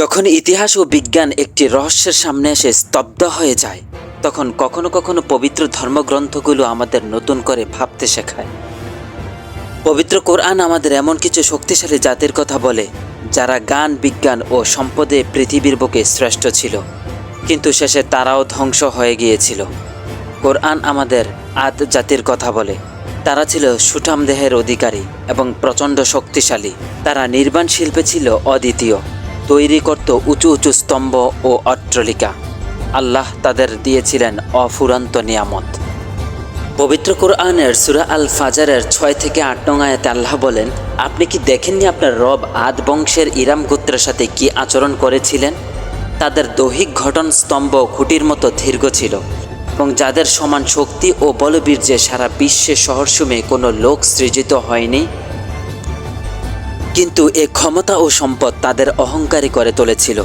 যখন ইতিহাস ও বিজ্ঞান একটি রহস্যের সামনে এসে স্তব্ধ হয়ে যায়, তখন কখনো কখনো পবিত্র ধর্মগ্রন্থগুলো আমাদের নতুন করে ভাবতে শেখায়। পবিত্র কোরআন আমাদের এমন কিছু শক্তিশালী জাতির কথা বলে, যারা গান বিজ্ঞান ও সম্পদে পৃথিবীর বুকে শ্রেষ্ঠ ছিল, কিন্তু শেষে তারাও ধ্বংস হয়ে গিয়েছিল। কোরআন আমাদের আদ জাতির কথা বলে, তারা ছিল সুঠাম দেহের অধিকারী এবং প্রচণ্ড শক্তিশালী, তারা নির্মাণ শিল্পে ছিল অদ্বিতীয়। তৈরি করত উঁচু উঁচু স্তম্ভ ও অট্টলিকা। আল্লাহ তাদের দিয়েছিলেন অফুরন্ত নিয়ামত। পবিত্র কোরআনের সুরা আল ফাজারের ছয় থেকে আট নং আয়াতে আল্লাহ বলেন, আপনি কি দেখেননি আপনার রব আদ বংশের ইরাম গোত্রের সাথে কি আচরণ করেছিলেন? তাদের দৈহিক ঘটন স্তম্ভ খুঁটির মতো দীর্ঘ ছিল এবং যাদের সমান শক্তি ও বলবীর্যে সারা বিশ্বে শহরসমূহে কোনো লোক সৃজিত হয়নি। কিন্তু এ ক্ষমতা ও সম্পদ তাদের অহংকারী করে তুলেছিল।